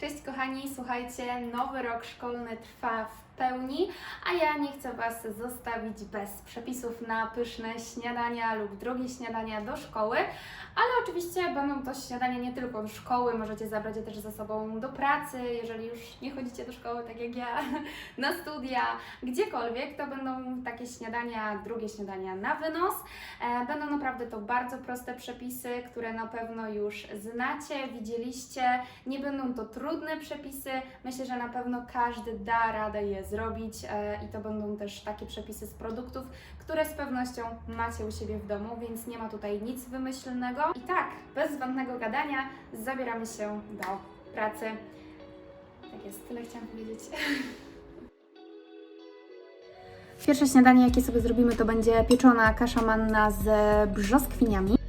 Cześć kochani, słuchajcie, nowy rok szkolny trwa w pełni, a ja nie chcę Was zostawić bez przepisów na pyszne śniadania lub drogie śniadania do szkoły, ale oczywiście będą to śniadania nie tylko do szkoły, możecie zabrać je też ze sobą do pracy, jeżeli już nie chodzicie do szkoły, tak jak ja, na studia, gdziekolwiek, to będą takie śniadania, drugie śniadania na wynos. E, Będą naprawdę to bardzo proste przepisy, które na pewno już znacie, widzieliście. Nie będą to trudne przepisy. Myślę, że na pewno każdy da radę je zrobić e, i to będą też takie przepisy z produktów, które z pewnością macie u siebie w domu, więc nie ma tutaj nic wymyślnego. I tak, bez zbędnego gadania zabieramy się do pracy. Tak jest, tyle chciałam powiedzieć. Pierwsze śniadanie, jakie sobie zrobimy, to będzie pieczona kasza manna z brzoskwiniami.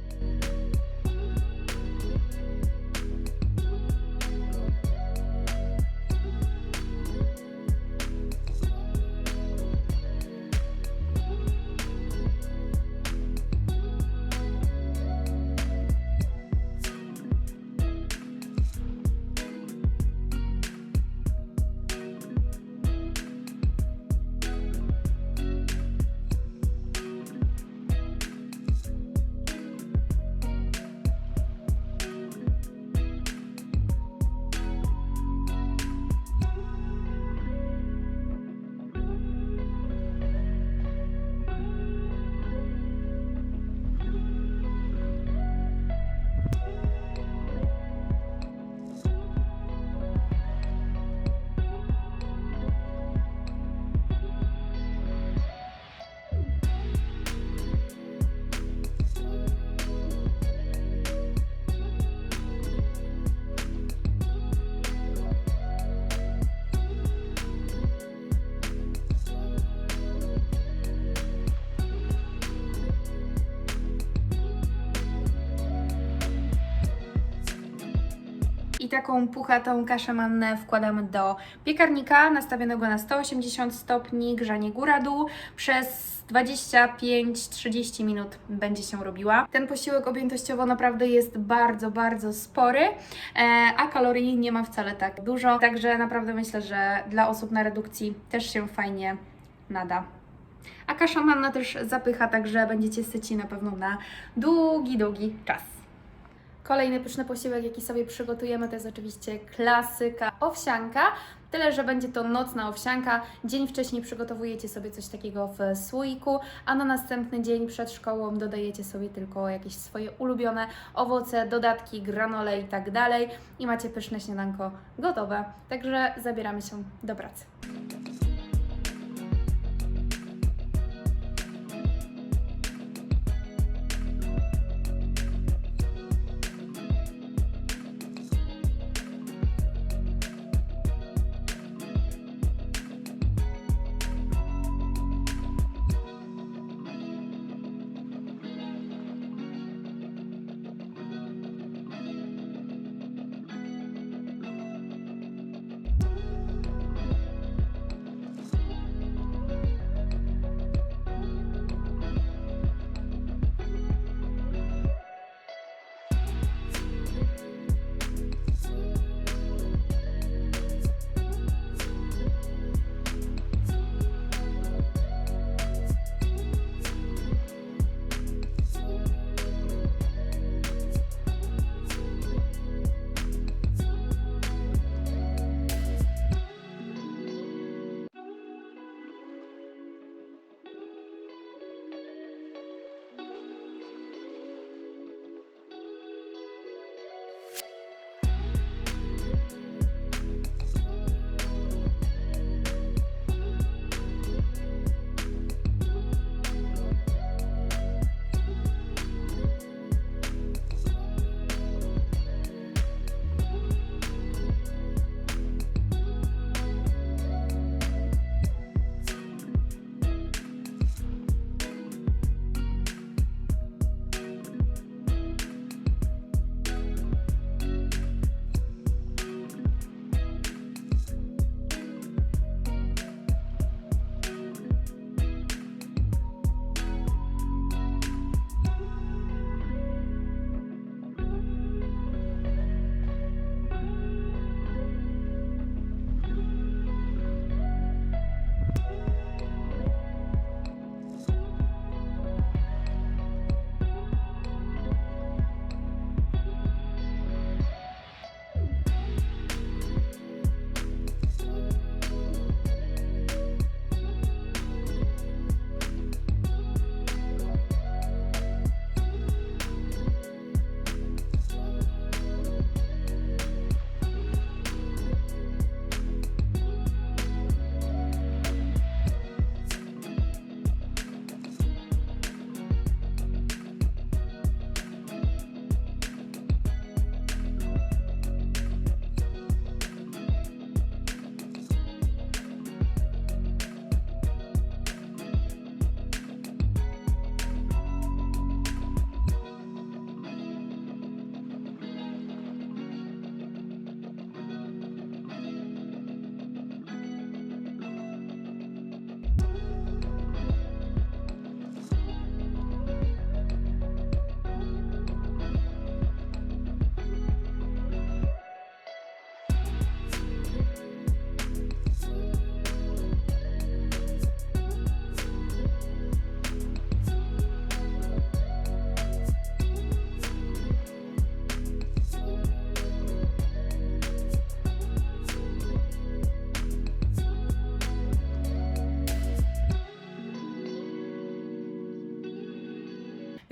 Taką puchatą kaszę mannę wkładamy do piekarnika nastawionego na 180 stopni, grzanie góra-dół. Przez 25-30 minut będzie się robiła. Ten posiłek objętościowo naprawdę jest bardzo, bardzo spory, e, a kalorii nie ma wcale tak dużo. Także naprawdę myślę, że dla osób na redukcji też się fajnie nada. A kasza manna też zapycha, także będziecie syci na pewno na długi, długi czas. Kolejny pyszny posiłek, jaki sobie przygotujemy, to jest oczywiście klasyka owsianka. Tyle, że będzie to nocna owsianka. Dzień wcześniej przygotowujecie sobie coś takiego w słoiku, a na następny dzień przed szkołą dodajecie sobie tylko jakieś swoje ulubione owoce, dodatki, granole i tak dalej. I macie pyszne śniadanko gotowe. Także zabieramy się do pracy.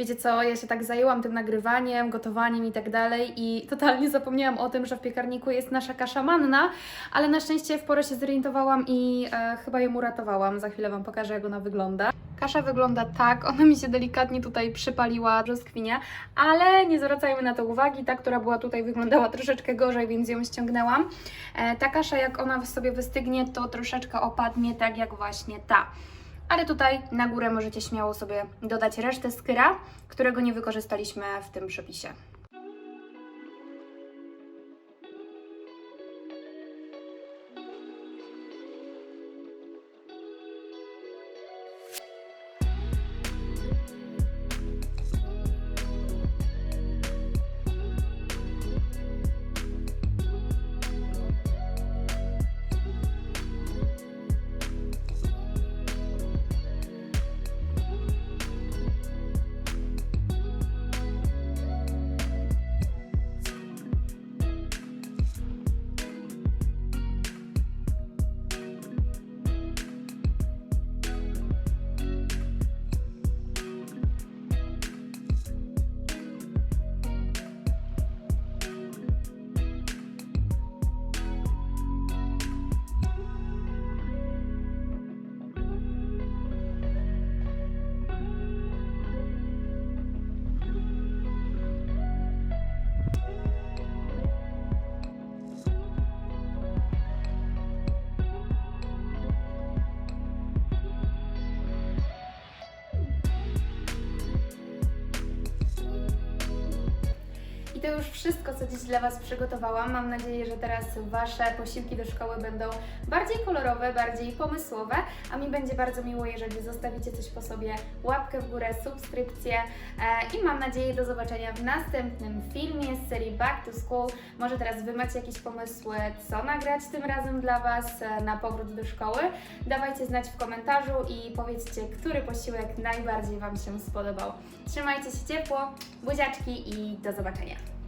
Wiecie co, ja się tak zajęłam tym nagrywaniem, gotowaniem i tak dalej i totalnie zapomniałam o tym, że w piekarniku jest nasza kasza manna, ale na szczęście w porę się zorientowałam i e, chyba ją uratowałam. Za chwilę Wam pokażę, jak ona wygląda. Kasza wygląda tak, ona mi się delikatnie tutaj przypaliła brzoskwinia, ale nie zwracajmy na to uwagi. Ta, która była tutaj, wyglądała troszeczkę gorzej, więc ją ściągnęłam. E, ta kasza, jak ona sobie wystygnie, to troszeczkę opadnie, tak jak właśnie ta. Ale tutaj na górę możecie śmiało sobie dodać resztę skyra, którego nie wykorzystaliśmy w tym przepisie. I to już wszystko, co dziś dla Was przygotowałam. Mam nadzieję, że teraz Wasze posiłki do szkoły będą bardziej kolorowe, bardziej pomysłowe, a mi będzie bardzo miło, jeżeli zostawicie coś po sobie, łapkę w górę, subskrypcję e, i mam nadzieję do zobaczenia w następnym filmie z serii Back to School. Może teraz Wy macie jakieś pomysły, co nagrać tym razem dla Was e, na powrót do szkoły? Dawajcie znać w komentarzu i powiedzcie, który posiłek najbardziej Wam się spodobał. Trzymajcie się ciepło, buziaczki i do zobaczenia.